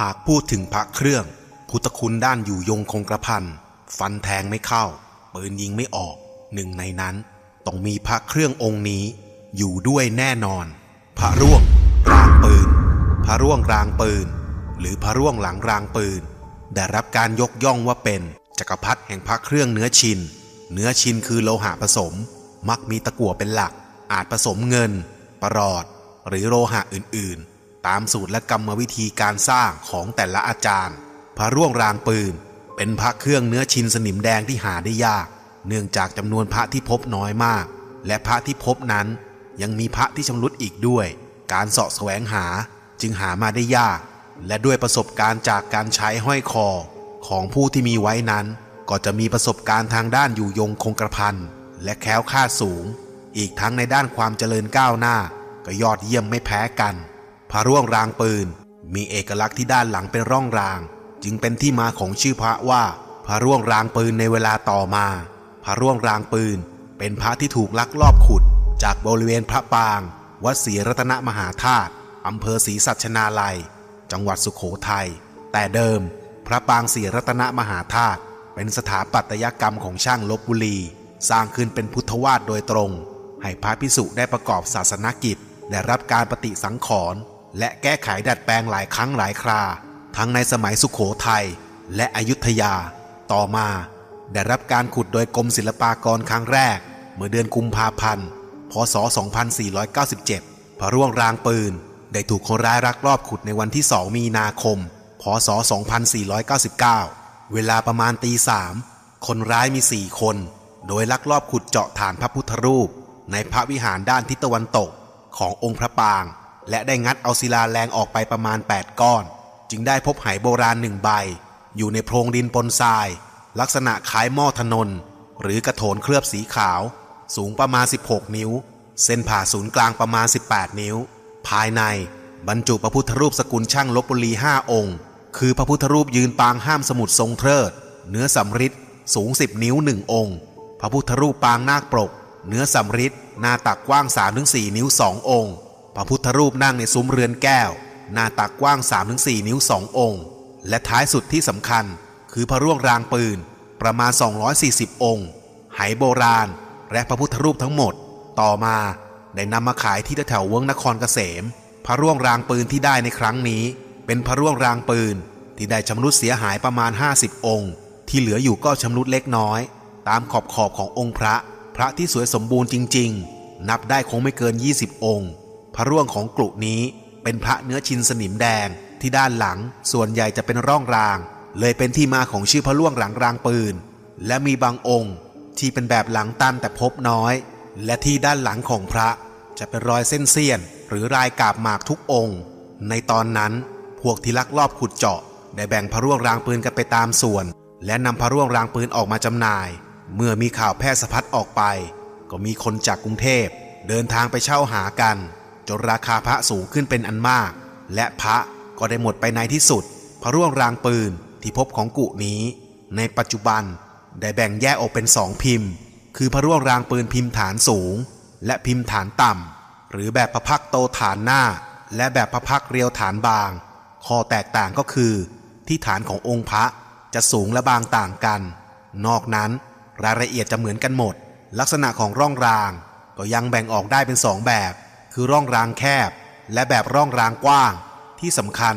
หากพูดถึงพระเครื่อง พุทธคุณด้านอยู่ยงคงกระพันฟันแทงไม่เข้า ปืนยิงไม่ออก หนึ่งในนั้น ต้องมีพระเครื่ององค์นี้ อยู่ด้วยแน่นอน พระร่วงรางปืน พระร่วงรางปืน หรือพระร่วงหลังรางปืน ได้รับการยกย่องว่าเป็นจักรพรรดิแห่งพระเครื่องเนื้อชิน เนื้อชินคือโลหะผสม มักมีตะกั่วเป็นหลัก อาจผสมเงิน ประหลอด หรือโลหะอื่นๆ ตามสูตรและกรรมวิธีการสร้างของแต่ละอาจารย์ พระร่วงรางปืน เป็นพระเครื่องเนื้อชินสนิมแดงที่หาได้ยาก เนื่องจากจำนวนพระที่พบน้อยมาก และพระที่พบนั้น ยังมีพระที่ชำรุดอีกด้วย การเสาะแสวงหาจึงหามาได้ยาก และด้วยประสบการณ์จากการใช้ห้อยคอ ของผู้ที่มีไว้นั้น ก็จะมีประสบการณ์ทางด้านอยู่ยงคงกระพันและแค้วคลาสูง อีกทั้งในด้านความเจริญก้าวหน้า ก็ยอดเยี่ยมไม่แพ้กัน พระร่วงรางปืน มีเอกลักษณ์ที่ด้านหลังเป็นร่องราง จึงเป็นที่มาของชื่อพระว่า พระร่วงรางปืนในเวลาต่อมา พระร่วงรางปืน เป็นพระที่ถูกลักลอบขุด จากบริเวณพระปาง วัดศรีรัตนมหาธาตุอำเภอศรีสัชนาลัย จังหวัดสุขโขทัยแต่เดิม พระปางศรีรัตนมหาธาตุเป็นสถาปัตยกรรมของช่างลบบุรี สร้างขึ้นเป็นพุทธวาสโดยตรง ให้พระพิสุได้ประกอบศาสนกิจได้รับการปฏิสังขรณ์ และแก้ไขดัดแปลงหลายครั้งหลายครา ทั้งในสมัยสุขโขทัยและอยุธยา ต่อมา ได้รับการขุดโดยกรมศิลปากรครั้งแรก เมื่อเดือนกุมภาพันธ์ พศ 2497 พระร่วงรางปืน ได้ถูกคนร้ายรักรอบขุดในวันที่ 2 มีนาคม พศ 2499 เวลาประมาณตีสามคนร้ายมี 4 คน โดยลักลอบขุดเจาะฐานพระพุทธรูป ในพระวิหารด้านทิศตะวันตกขององค์พระปาง และได้งัดเอาศิลาแรงออกไปประมาณ 8 ก้อน จึงได้พบไหโบราณหนึ่งใบ อยู่ในโพรงดินปนทราย ลักษณะคล้ายหม้อถนน หรือกระโถนเคลือบสีขาว สูงประมาณ 16 นิ้ว เส้นผ่าศูนย์กลางประมาณ 18 นิ้ว ภายในบรรจุพระพุทธรูปสกุลช่างลบบุรีห้าองค์ คือพระพุทธรูปยืนปางห้ามสมุดทรงเทิด เนื้อสำริดสูง10นิ้วหนึ่งองค์ พระพุทธรูปปางนาคปรก เนื้อสำริดหน้าตักกว้าง3-4 นิ้วสององค์ พระพุทธรูปนั่งในซุ้มเรือนแก้ว หน้าตักกว้าง 3-4 นิ้วสององค์ และท้ายสุดที่สำคัญ คือพระร่วงรางปืนประมาณ 240 องค์ ไหโบราณ และพระพุทธรูปทั้งหมด ต่อมาได้นำมาขายที่แถวเวิ้งนครเกษม พระร่วงรางปืนที่ได้ในครั้งนี้ เป็นพระร่วงรางปืนที่ได้ชำรุดเสียหายประมาณ 50 องค์ ที่เหลืออยู่ก็ชำรุดเล็กน้อย ตามขอบขอบขององค์พระ พระที่สวยสมบูรณ์จริง ๆ นับได้คงไม่เกิน 20 องค์ พระร่วงของกลุ่นี้เป็นพระเนื้อชินสนิมแดงที่ด้านหลังส่วนใหญ่จะเป็นร่องราง เลยเป็นที่มาของชื่อพระร่วงหลังรางปืน และมีบางองค์ ที่เป็นแบบหลังตันแต่พบน้อย และที่ด้านหลังของพระจะเป็นรอยเส้นเสี้ยน หรือรายกาบหมากทุกองค์ ในตอนนั้นพวกที่ลักลอบขุดเจาะ ได้แบ่งพระร่วงรางปืนกันไปตามส่วน และนำพระร่วงรางปืนออกมาจำหน่าย เมื่อมีข่าวแพร่สะพัดออกไป ก็มีคนจากกรุงเทพ เดินทางไปเช่าหากัน จนราคาพระสูงขึ้นเป็นอันมาก และพระก็ได้หมดไปในที่สุด พระร่วงรางปืนที่พบของกุนี้ ในปัจจุบันได้แบ่งแยกออกเป็นสองพิมพ์ คือพระร่วงรางปืนพิมพ์ฐานสูง และพิมพ์ฐานต่ำหรือแบบพระพักโตฐานหน้า และแบบพระพักเรียวฐานบาง ข้อแตกต่างก็คือ ที่ฐานขององค์พระจะสูงและบางต่างกัน นอกนั้นรายละเอียดจะเหมือนกันหมด ลักษณะของร่องรางก็ยังแบ่งออกได้เป็นสองแบบ คือร่องรางแคบ และแบบร่องรางกว้าง ที่สำคัญ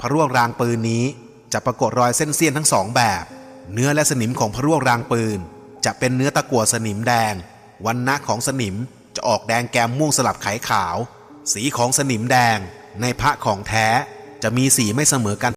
พระร่วงรางปืนนี้จะปรากฏรอยเส้นเสี้ยนทั้งสองแบบ เนื้อและสนิมของพระร่วงรางปืน จะเป็นเนื้อตะกั่วสนิมแดง วันณะของสนิมจะออกแดงแกมม่วงสลับไขขาว สีของสนิมแดง ในพระของแท้จะมีสีไม่เสมอกัน